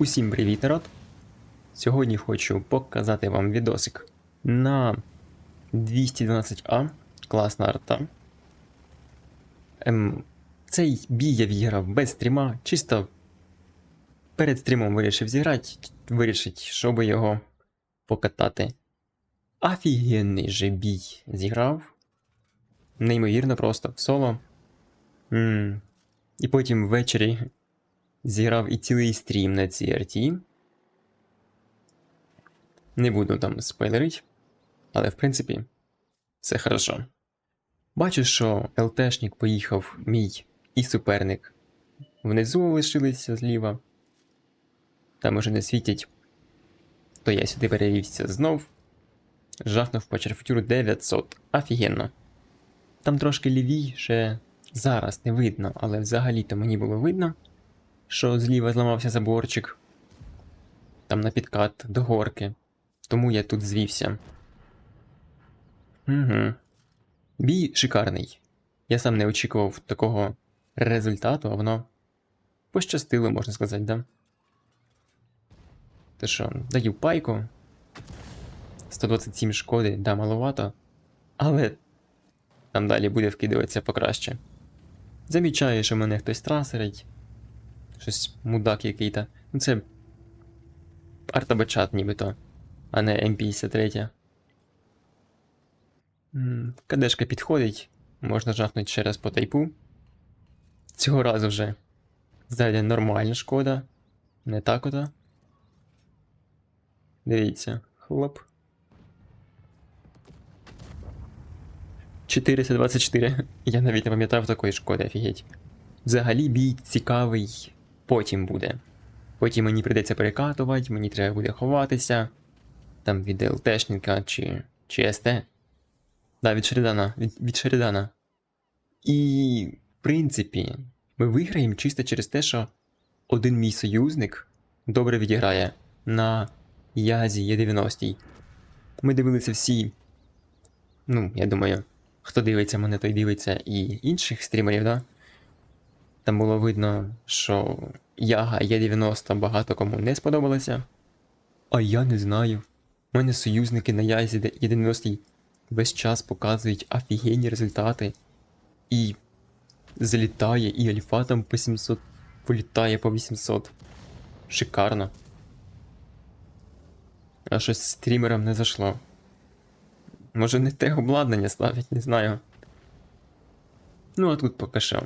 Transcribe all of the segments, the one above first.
Усім привіт, народ! Сьогодні хочу показати вам відосик на 212А, класна арта. Ем, цей бій я відіграв без стріма, чисто перед стрімом вирішив зіграти, вирішить, щоб його покатати. Офігенний же бій зіграв. Неймовірно просто в соло. м І потім ввечері зіграв і цілий стрім на цій арті. Не буду там спойлерить, але в принципі все хорошо. Бачу, що ЛТшник поїхав мій і суперник. Внизу лишилися зліва. Там уже не світять. То я сюди перевівся знов. Жахнув по черфутюру 900. Офігенно. Там трошки лівіше зараз не видно, але взагалі-то мені було видно що зліва зламався заборчик. Там на підкат до горки. Тому я тут звівся. Угу. Бій шикарний. Я сам не очікував такого результату, а воно пощастило, можна сказати, да? Те що, даю пайку. 127 шкоди, да, маловато. Але там далі буде вкидуватися покраще. Замічаю, що мене хтось трасерить. Щось мудак який-то. Ну це. Артобачат нібито, а не М53. М, Кадешка підходить, можна жахнути ще раз по тайпу. Цього разу вже. Ззаді нормальна шкода. Не так ото. Дивіться. Хлоп. 424. Я навіть не пам'ятав такої шкоди, офігеть. Взагалі бій цікавий потім буде. Потім мені прийдеться перекатувати, мені треба буде ховатися. Там від ЛТшника чи, чи СТ. Да, від Шеридана. Від, від Шеридана. І, в принципі, ми виграємо чисто через те, що один мій союзник добре відіграє на Язі Є90. Ми дивилися всі. Ну, я думаю, хто дивиться мене, той дивиться і інших стрімерів, да? Там було видно, що Яга Є90 багато кому не сподобалася. А я не знаю. У мене союзники на Язі Є90 весь час показують офігенні результати. І залітає, і альфа там по 700 політає по 800. Шикарно. А щось стрімерам не зайшло. Може не те обладнання ставить, не знаю. Ну а тут поки що.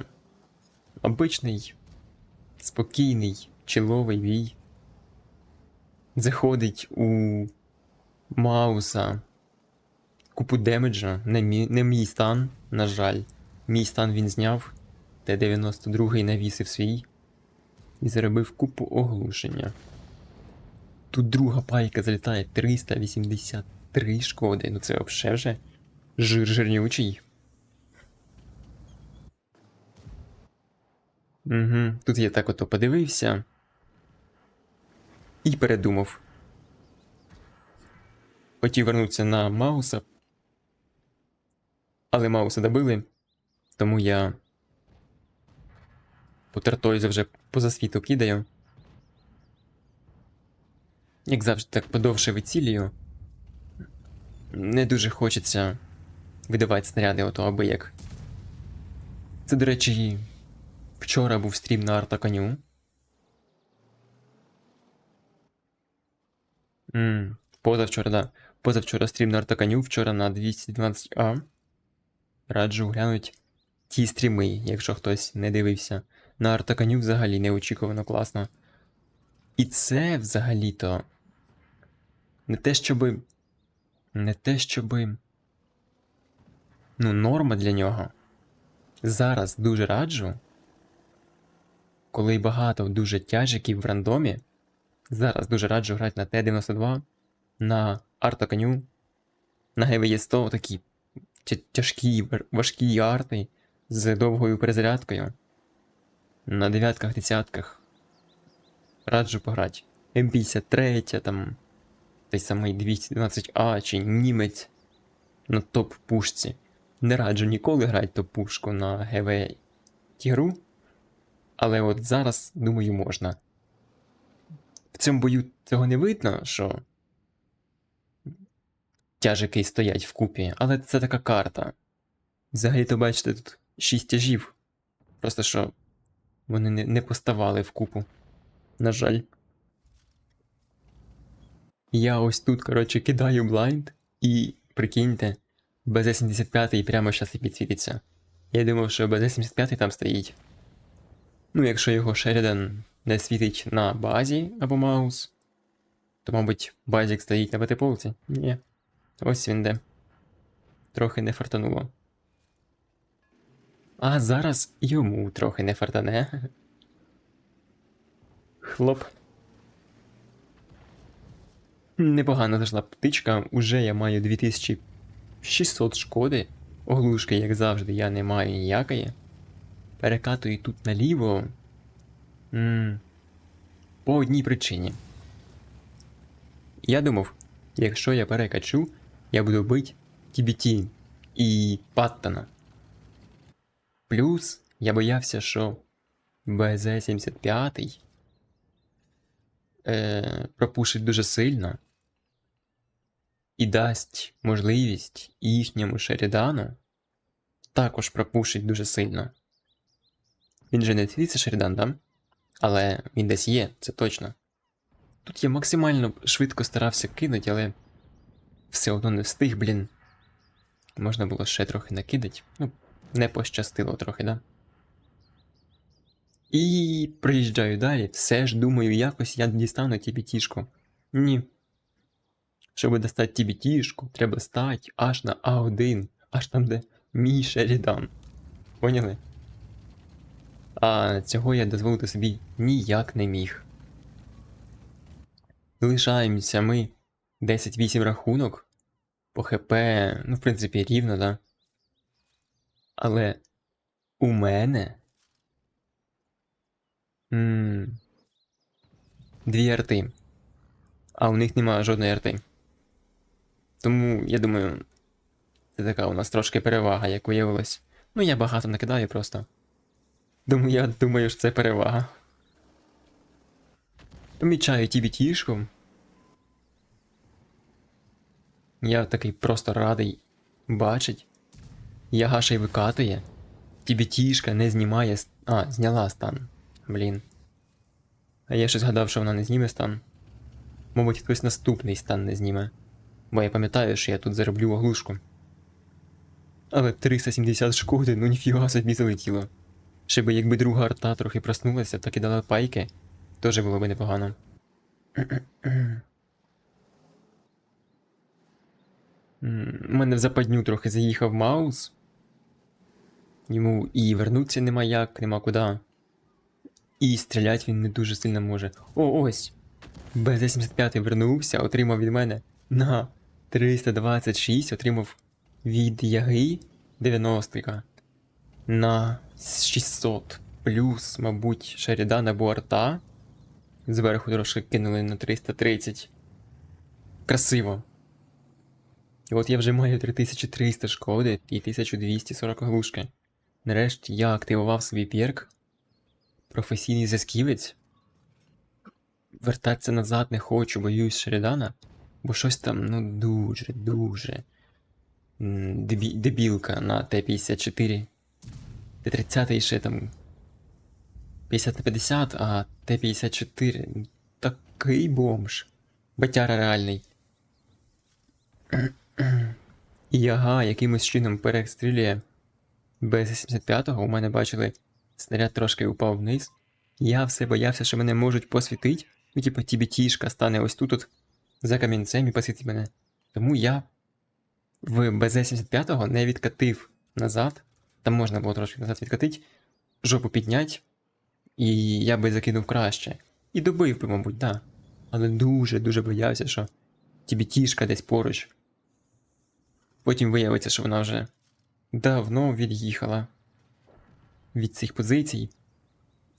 Обичний, спокійний, чиловий бій. Заходить у Мауса купу демеджа, не мій, не мій стан, на жаль. Мій стан він зняв, Т-92 навісив свій і заробив купу оглушення. Тут друга пайка залітає 383 шкоди. Ну це взагалі вже жир жирнючий. Угу. Тут я так ото подивився. І передумав. Хотів вернутися на Мауса. Але Мауса добили. Тому я. По вже поза світу кидаю. Як завжди, так подовше вицілюю. Не дуже хочеться видавати снаряди ото аби як. Це, до речі, Вчора був стрім на Артаканю. Ммм, позавчора, да. Позавчора стрім на Артаканю, вчора на 212А. Раджу глянуть ті стріми, якщо хтось не дивився. На Артаканю взагалі неочікувано класно. І це взагалі-то. Не те, щоби. Не те, щоби. Ну, норма для нього. Зараз дуже раджу коли багато дуже тяжиків в рандомі, зараз дуже раджу грати на Т-92, на Артаканю, на ГВЄ-100 такі тяжкі, важкі арти з довгою перезарядкою. На дев'ятках, десятках. Раджу пограти. М53, там той самий 212А чи німець на топ-пушці. Не раджу ніколи грати топ-пушку на ГВ Тігру. Але от зараз, думаю, можна. в цьому бою цього не видно, що тяжики стоять вкупі, але це така карта. Взагалі-то бачите, тут шість тяжів. Просто що вони не, не поставали вкупу. На жаль. Я ось тут, коротше, кидаю блайнд, і прикиньте, БЗ-75 прямо зараз і підсвітиться. Я думав, що БЗ-75 там стоїть. Ну, якщо його Шерідан не світить на базі або маус, то, мабуть, базік стоїть на БТ-полці. Ні. Ось він де. Трохи не фартануло. А зараз йому трохи не фартане. Хлоп. Непогано зайшла птичка, уже я маю 2600 шкоди. Оглушки, як завжди, я не маю ніякої. Перекатую тут наліво. м по одній причині. Я думав, якщо я перекачу, я буду бити TBT і Паттона. Плюс я боявся, що БЗ-75 е, пропушить дуже сильно і дасть можливість їхньому Шерідану також пропушить дуже сильно. Він же не світиться Шерідан, да? Але він десь є, це точно. Тут я максимально швидко старався кинути, але все одно не встиг, блін. Можна було ще трохи накидати. Ну, не пощастило трохи, да? І приїжджаю далі, все ж думаю, якось я дістану тібітішку. Ні. Щоб достати тібітішку, треба стати аж на А1, аж там, де мій Шерідан. Поняли? А цього я дозволити собі ніяк не міг. Лишаємося ми 10-8 рахунок. По ХП, ну, в принципі, рівно, да? Але у мене. м, Дві арти. А у них немає жодної арти. Тому, я думаю, це така у нас трошки перевага, як виявилось. Ну, я багато накидаю просто. Тому я думаю, що це перевага. Помічаю TBT-шку. Я такий просто радий бачить. Ягаша й викатує. TBT-шка не знімає. А, зняла стан. Блін. А я щось гадав, що вона не зніме стан. Мабуть, хтось наступний стан не зніме. Бо я пам'ятаю, що я тут зароблю оглушку. Але 370 шкоди, ну ніфіга собі залетіло. Ще би якби друга арта трохи проснулася та кидала пайки, теж було би непогано. У мене в западню трохи заїхав маус. Йому і вернутися нема як, нема куди. І стріляти він не дуже сильно може. О, ось! БЗ-75 вернувся, отримав від мене на 326, отримав від Яги 90 на 600 плюс, мабуть, Шерідан або арта. Зверху трошки кинули на 330. Красиво. І от я вже маю 3300 шкоди і 1240 глушки. Нарешті я активував свій перк. Професійний засківець. Вертатися назад не хочу, боюсь Шерідана, бо щось там, ну, дуже, дуже. дебі- дебілка на Т-54. Т-30 ще там 50 на 50, а Т-54 ну, такий бомж. Батяра реальний. І яга якимось чином перестрілює Б-75-го. У мене бачили, снаряд трошки упав вниз. Я все боявся, що мене можуть посвітити. Ну, типу, тібітішка стане ось тут от за камінцем і посвітить мене. Тому я в БЗ-75 не відкатив назад. Там можна було трошки назад відкатити, жопу підняти, і я би закинув краще. І добив би, мабуть, да. Але дуже-дуже боявся, що тібітішка десь поруч. Потім виявиться, що вона вже давно від'їхала від цих позицій.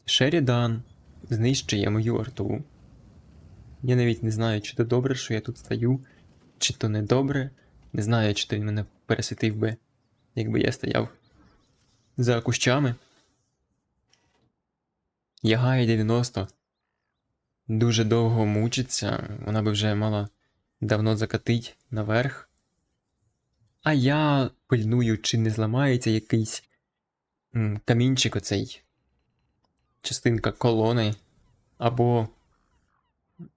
Шерідан знищує мою арту. Я навіть не знаю, чи то добре, що я тут стою, чи то не добре. Не знаю, чи то він мене пересвітив би, якби я стояв за кущами. Ягає 90. дуже довго мучиться, вона би вже мала давно закатить наверх. А я пильную, чи не зламається якийсь м, камінчик оцей, частинка колони, або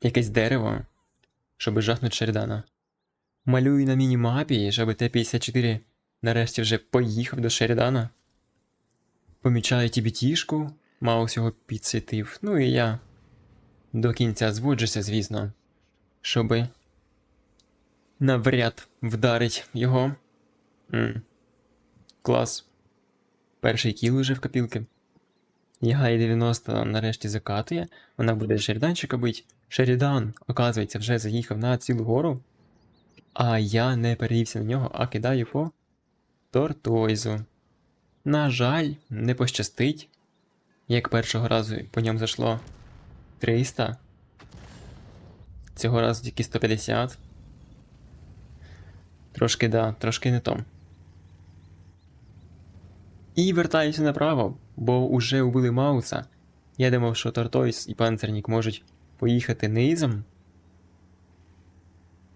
якесь дерево, щоб жахнути Шеридана. Малюю на міні-мапі, щоб Т-54 нарешті вже поїхав до Шеридана. Помічаю тібітішку, Маус його підсвітив, ну і я до кінця зводжуся, звісно, щоби навряд вдарить його. м Клас. Перший кіл уже в копілки. Ягай 90 нарешті закатує, вона буде Шеріданчика бить. Шерідан, оказується, вже заїхав на цілу гору. А я не перевівся на нього, а кидаю по тортойзу. На жаль, не пощастить. Як першого разу по ньому зайшло 300. Цього разу тільки 150. Трошки да, трошки не то. І вертаюся направо, бо уже убили Мауса. Я думав, що Тортойс і панцерник можуть поїхати низом.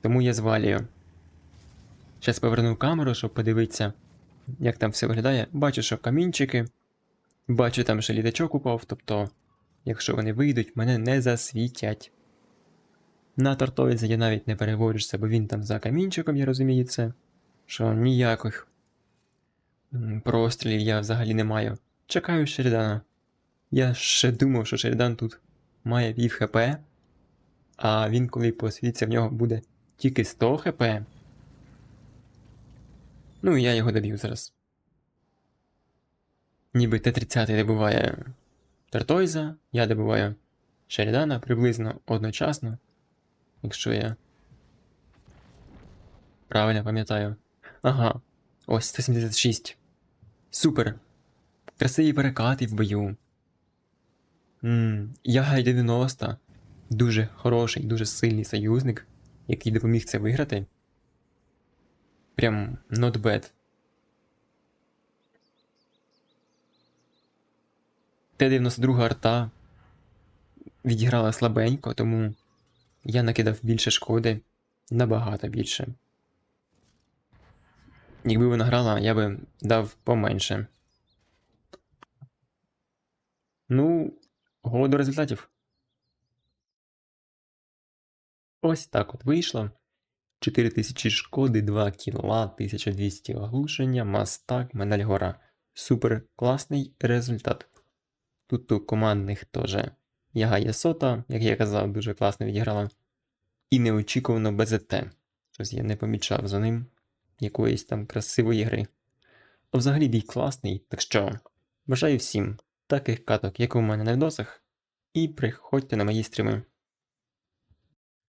Тому я звалюю. Зараз поверну камеру, щоб подивитися, як там все виглядає. Бачу, що камінчики. Бачу, там ще літачок упав, тобто, якщо вони вийдуть, мене не засвітять. На Тортойза я навіть не переводжуся, бо він там за камінчиком, я розумію це. Що ніяких прострілів я взагалі не маю. Чекаю Шерідана. Я ще думав, що Шерідан тут має пів хп, а він, коли посвітиться, в нього буде тільки 100 хп. Ну і я його доб'ю зараз. Ніби Т-30 добиває Тартойза, я добиваю Шерідана приблизно одночасно, якщо я правильно пам'ятаю. Ага, ось 176. Супер. Красиві перекати в бою. Ммм, Ягай 90. Дуже хороший, дуже сильний союзник, який допоміг це виграти. Прям not bad. Т-92 арта відіграла слабенько, тому я накидав більше шкоди, набагато більше. Якби вона грала, я би дав поменше. Ну, го до результатів. Ось так от вийшло. 4000 шкоди, 2 кіла, 1200 оглушення, мастак, медаль гора. Супер класний результат. Тут у командних теж Ягая Сота, як я казав, дуже класно відіграла. І неочікувано БЗТ. Щось я не помічав за ним якоїсь там красивої гри. А взагалі бій класний, так що бажаю всім таких каток, як у мене на відосах, і приходьте на мої стріми.